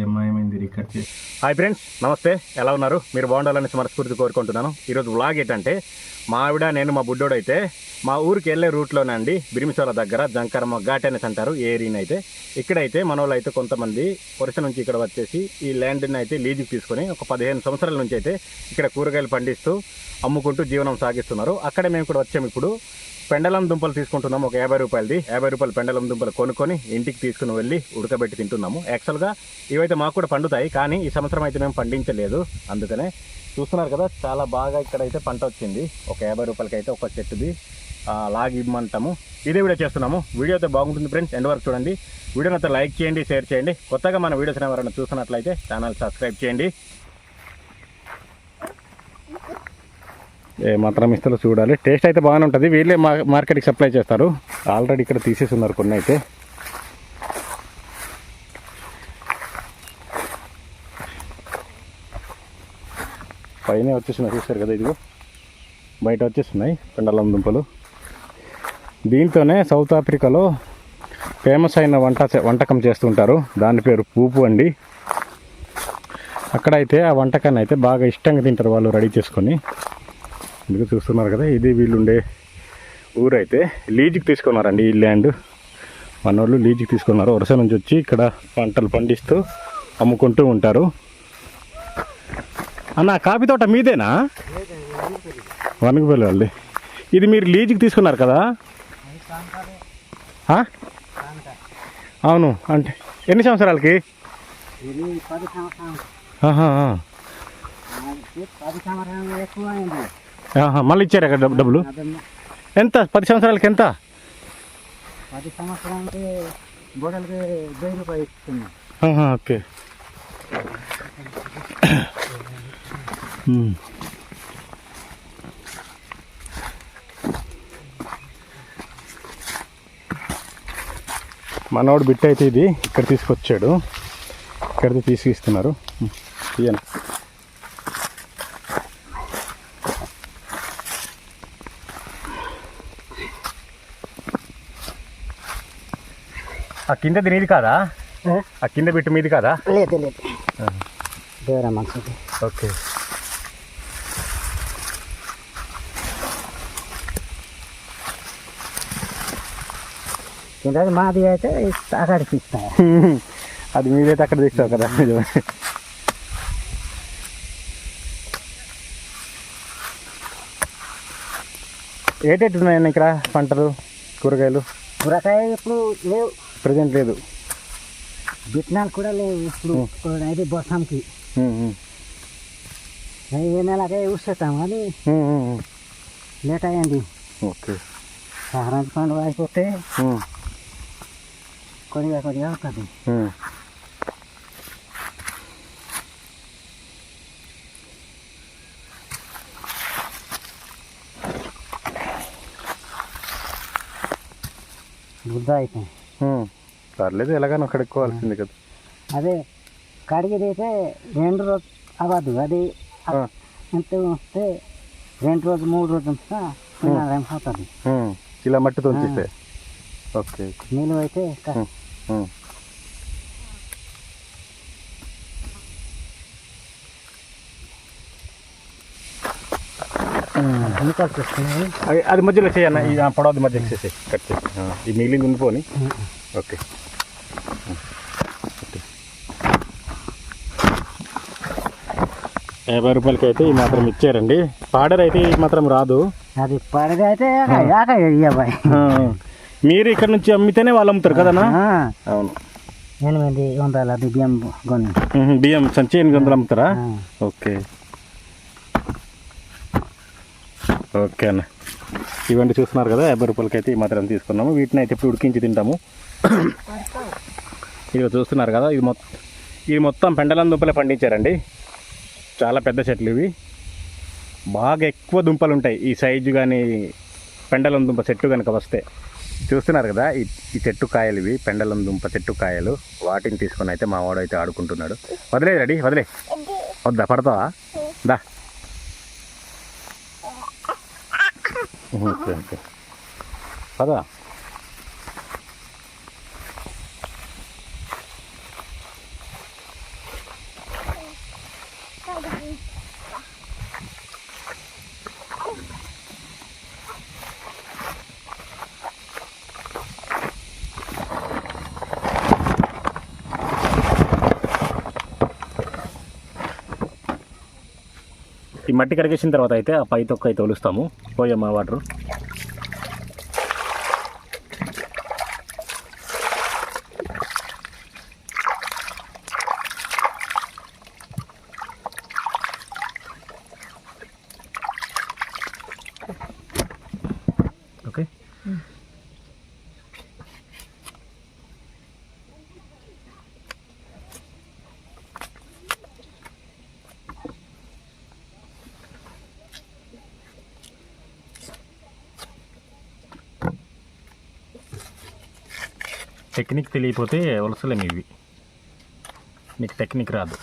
ఏమైంది రికార్డ్ చేసి. Hi friends నమస్తే. ఎలా ఉన్నారు? మీరు బాగుండాలని మనస్ఫూర్తి కోరుకుంటున్నాను. ఈరోజు వ్లాగ్ ఏంటంటే మా ఆవిడ నేను మా బుడ్డోడు అయితే మా ఊరికి వెళ్ళే రూట్లోనే అండి బిరిమిసోల దగ్గర జంకరమ్మ ఘాట్ అనేసి అంటారు ఏరియాని అయితే. ఇక్కడైతే మన వాళ్ళు అయితే కొంతమంది వరుస నుంచి ఇక్కడ వచ్చేసి ఈ ల్యాండ్ని అయితే లీజుకి తీసుకొని ఒక పదిహేను సంవత్సరాల నుంచి అయితే ఇక్కడ కూరగాయలు పండిస్తూ అమ్ముకుంటూ జీవనం సాగిస్తున్నారు. అక్కడ మేము కూడా వచ్చాము ఇప్పుడు. పెండలం దుంపలు తీసుకుంటున్నాం ఒక యాభై రూపాయలది. యాభై రూపాయలు పెండలం దుంపలు కొనుక్కొని ఇంటికి తీసుకుని వెళ్ళి ఉడకబెట్టి తింటున్నాము. యాక్చువల్గా ఇవైతే మాకు కూడా పండుతాయి కానీ ఈ సంవత్సరం అయితే మేము పండించలేదు. అందుకనే చూస్తున్నారు కదా చాలా బాగా ఇక్కడైతే పంట వచ్చింది. ఒక యాభై రూపాయలకి అయితే ఒక చెట్టుది లాగి ఇమ్మంటాము. ఇదే వీడియో చేస్తున్నాము. వీడియో అయితే బాగుంటుంది ఫ్రెండ్స్ ఎండ్ వరకు చూడండి. వీడియోని అయితే లైక్ చేయండి షేర్ చేయండి. కొత్తగా మన వీడియోస్ ఎవరైనా చూస్తున్నట్లయితే ఛానల్ సబ్స్క్రైబ్ చేయండి. ఏ మాత్రం ఇస్తారో చూడాలి. టేస్ట్ అయితే బాగానే ఉంటుంది. వీళ్ళే మా మార్కెట్కి సప్లై చేస్తారు. ఆల్రెడీ ఇక్కడ తీసేసి ఉన్నారు కొన్ని అయితే పైన వచ్చేసినాయి చూస్తారు కదా ఇదిగో. బయట వచ్చేస్తున్నాయి పెండలం దుంపలు. దీంతోనే సౌత్ ఆఫ్రికాలో ఫేమస్ అయిన వంట వంటకం చేస్తుంటారు. దాని పేరు పూపు అండి. అక్కడైతే ఆ వంటకాన్ని అయితే బాగా ఇష్టంగా తింటారు వాళ్ళు రెడీ చేసుకొని. ఇదిగో చూస్తున్నారు కదా ఇది వీళ్ళుండే ఊరైతే లీజుకి తీసుకున్నారండి ఈ ల్యాండ్. మన వాళ్ళు లీజుకి తీసుకున్నారు. వరుస నుంచి వచ్చి ఇక్కడ పంటలు పండిస్తూ అమ్ముకుంటూ ఉంటారు. అన్న కాఫీ తోట మీదేనా? వనకపల్లి వాళ్ళది. ఇది మీరు లీజుకి తీసుకున్నారు కదా? అవును అంటే ఎన్ని సంవత్సరాలకి? మళ్ళీ ఇచ్చారు అక్కడ డబ్బు- డబ్బులు? ఎంత? పది సంవత్సరాలకి ఎంత? పది సంవత్సరాలకి గోడలకి వెయ్యి రూపాయలు ఇస్తున్నాం ఆహా, ఓకే. మనోడు బిట్ అయితే ఇది ఇక్కడ తీసుకొచ్చాడు. ఇక్కడికి తీసుకిస్తున్నారు ఇయ్యండి ఆ కింద నీది కాదా? ఆ కింద బిట్టు మీది కాదా? లేదు లేదు. దేవరా ఓకే కింద మాది అయితే అక్కడికి ఇస్తాయి అది మీదైతే అక్కడ తీస్తావు కదా? ఏటేటి ఉన్నాయండి ఇక్కడ పంటలు కూరగాయలు? కూరగాయ ఇప్పుడు లేవు. ప్రజెంట్ లేదు. విత్తనాలు కూడా లేవు ఇప్పుడు. అయితే ఉమ్. ఏ నెలకే ఊసేస్తాం కానీ. లేట్ అయ్యింది. ఓకే. సంక్రాంతి పండుగ అయిపోతే కొద్దిగా కొద్దిగా అవుతుంది ఉమ్. బుద్ధ అయిపోయింది. పర్లేదు ఎలాగైనా కడుక్కోవాల్సింది కదా. అదే కడిగేది అయితే రెండు రోజు అవ్వదు. అది. ఎంత వస్తే రెండు రోజు మూడు రోజు ఉంచినా అవుతుంది. ఇలా మట్టితో ఉంచిస్తే ఓకే. నీళ్ళు అది మధ్యలో చేయన్న ఈ పొడవది మధ్య చేసి కట్ చేసి ఈ మిగిలింది ఉండిపోని ఓకే. యాభై రూపాయలకి అయితే ఈ మాత్రం ఇచ్చారండి. పాడర్ అయితే ఈ మాత్రం రాదు. అది పడగా అయితే మీరు ఇక్కడ నుంచి అమ్మితేనే వాళ్ళు అమ్ముతారు కదనా అవును. ఎనిమిది వందల అది బియ్యం బియ్యం సంచి ఎనిమిది వందలు అమ్ముతారా. ఓకే. ఓకే అన్న. ఇవన్నీ చూస్తున్నారు కదా యాభై రూపాయలకి అయితే ఈ మాత్రం తీసుకున్నాము. వీటిని అయితే ఇప్పుడు ఉడికించి తింటాము. ఇదిగో చూస్తున్నారు కదా ఇది మొత్తం ఇది మొత్తం పెండలం దుంపలే పండించారండి. చాలా పెద్ద చెట్లు ఇవి. బాగా ఎక్కువ దుంపలు ఉంటాయి ఈ సైజు కానీ పెండలం దుంప చెట్టు కనుక వస్తే. చూస్తున్నారు కదా ఈ ఈ చెట్టు కాయలు ఇవి పెండలం దుంప చెట్టు కాయలు. వాటిని తీసుకొని అయితే మా వాడు అయితే ఆడుకుంటున్నాడు. వదిలే రెడీ వదిలే. వద్దా పడతావా? దా. Okay okay. పదా. మట్టి కరిగేసిన తర్వాత అయితే ఆ పై తొక్క అయితే ఒలుస్తాము. పోయమ్మా వాటర్. ఓకే. టెక్నిక్ తెలియకపోతే వలసలేము ఇవి నీకు టెక్నిక్ రాదు.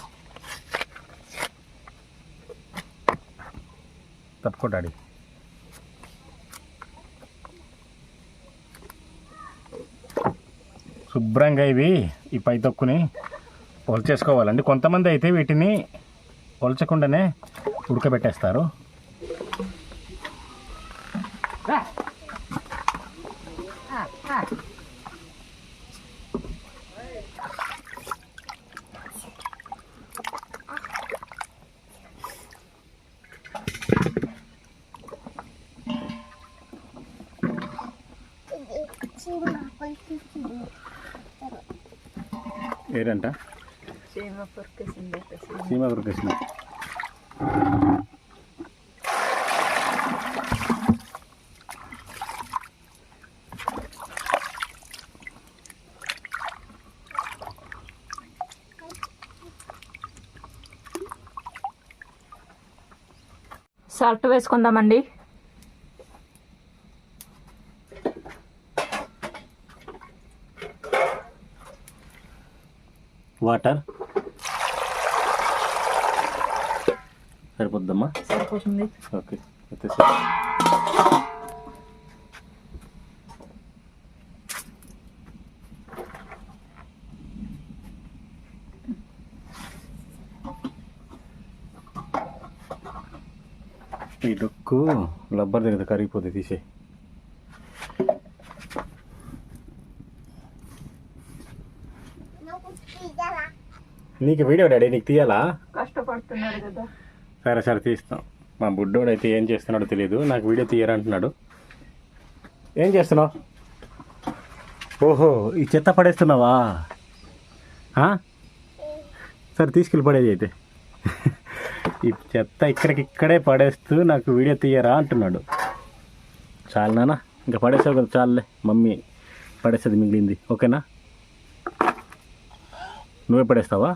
తప్పుకో డాడీ. శుభ్రంగా ఇవి ఈ పై తొక్కుని పొలచేసుకోవాలండి కొంతమంది అయితే వీటిని పొలచకుండానే ఉడకబెట్టేస్తారు. Ah, పొరికేసింది సీమ ఉరికేసిన సాల్ట్ వేసుకుందామండి. వాటర్. సరిపోద్దమ్మా సరిపోతుంది. ఓకే అయితే సరే. ఈ డొక్కు రబ్బర్ దగ్గర కరిగిపోతుంది తీసే నీకు వీడియో డాడీ నీకు తీయాలా? కష్టపడుతున్నాడు కదా. సరే సరే తీస్తాం. మా బుడ్డోడు అయితే ఏం చేస్తున్నాడో తెలియదు నాకు వీడియో తీయరంటున్నాడు. ఏం చేస్తున్నావు? ఓహో ఈ చెత్త పడేస్తున్నావా? సరే తీసుకెళ్ళి పడేది అయితే. ఈ చెత్త ఇక్కడికి ఇక్కడే పడేస్తూ నాకు వీడియో తీయరా అంటున్నాడు. చాలు నాన్న ఇంకా పడేసావు కదా చాలులే. మమ్మీ పడేసేది మిగిలింది. ఓకేనా? నువ్వే పడేస్తావా?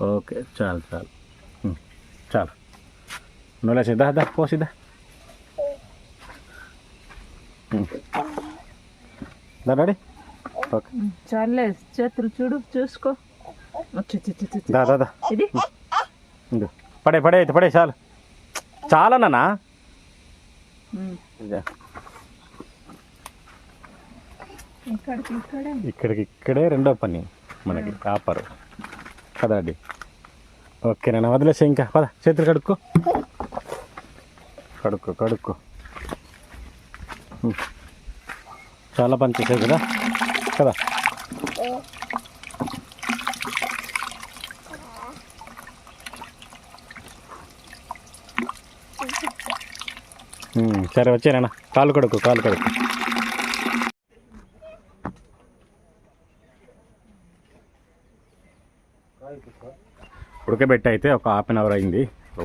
ఓకే చాలు చాలు. ఉం, చాలు. నువ్వు లేచి దా దా పోసిదా దా. Daddy okay. చాలే చేతులు చూడు చూసుకో. దా దా దా. ఇది. పడే పడే అయితే పడే చాలు. ఇక్కడికి ఇక్కడే. ఇక్కడికి ఇక్కడే రెండో పని మనకి ఆపరు కదా అండి ఓకే నన్ను వదిలేసే ఇంకా. పద చేతులు కడుక్కో. కడుక్కో కడుక్కో. చాలా పని చేసావు కదా. కదా సరే వచ్చేనా కాలు కడుక్కో కాలు కడుక్కో. ఉడకబెట్టి అయితే ఒక హాఫ్ అన్ అవర్ అయింది.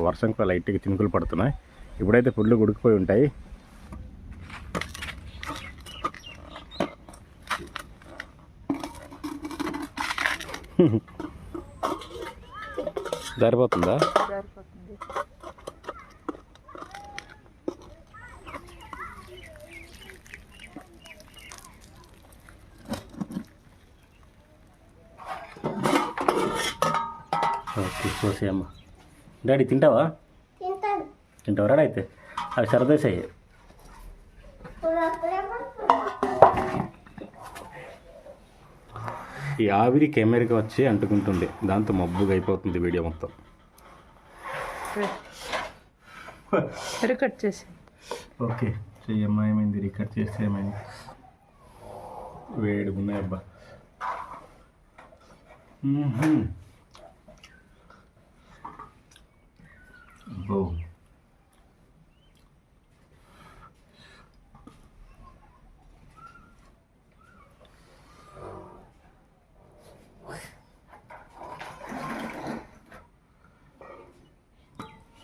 వర్షం లైట్గా చినుకులు పడుతున్నాయి. ఇప్పుడైతే ఫుల్ ఉడికిపోయి ఉంటాయి. సరిపోతుందా ఓకే కోసేయమ్మ డాడీ తింటావా? తింటావా? రాడు అయితే. అవి సరదేసాయి. ఈ ఆవిరి కెమెరాకి వచ్చి అంటుకుంటుంది. దాంతో మబ్బుగా అయిపోతుంది వీడియో మొత్తం. రికట్ చేసి. ఓకే చెయ్యమ్మా ఏమైంది? రికార్డ్ చేస్తే ఏమైంది? వేడి ఉన్నాయి అబ్బా.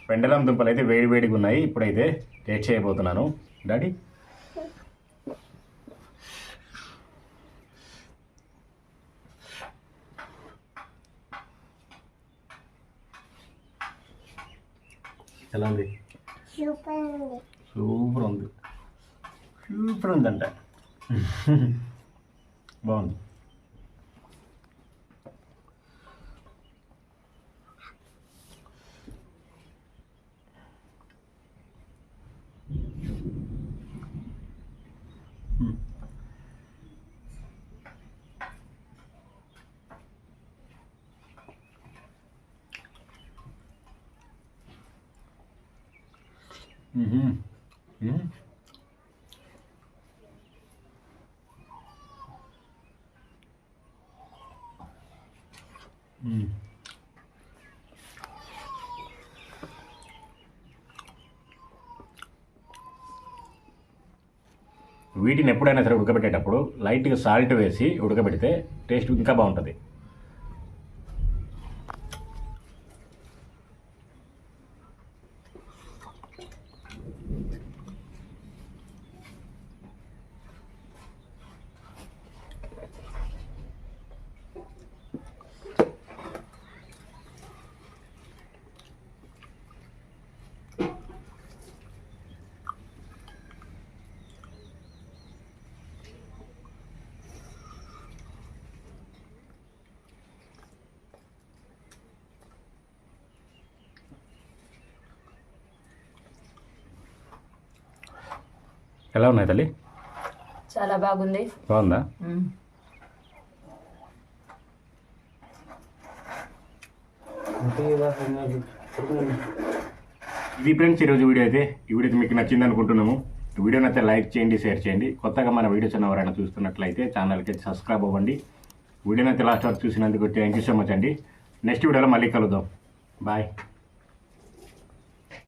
పెండలం దుంపలు అయితే వేడి వేడిగా ఉన్నాయి. ఇప్పుడైతే టేస్ట్ చేయబోతున్నాను. డాడీ? ఎలా ఉంది? సూపర్ ఉంది. సూపర్ ఉందంట. బాగుంది. Mm-hmm. Mm. వీటిని ఎప్పుడైనా సరే ఉడకబెట్టేటప్పుడు లైట్గా సాల్ట్ వేసి ఉడకబెడితే టేస్ట్ ఇంకా బాగుంటుంది. ఎలా ఉన్నాయి తల్లి? చాలా బాగుంది. బాగుందా. ఇది ఫ్రెండ్స్ ఈరోజు వీడియో అయితే. ఈ వీడియో అయితే మీకు నచ్చింది అనుకుంటున్నాము. ఈ వీడియోని అయితే లైక్ చేయండి షేర్ చేయండి. కొత్తగా మన వీడియోస్ ఎవరైనా చూస్తున్నట్లయితే ఛానల్కి అయితే సబ్స్క్రైబ్ అవ్వండి. వీడియోని అయితే లాస్ట్ వరకు చూసినందుకు థ్యాంక్ యూ సో మచ్ అండి. నెక్స్ట్ వీడియోలో మళ్ళీ కలుద్దాం. బాయ్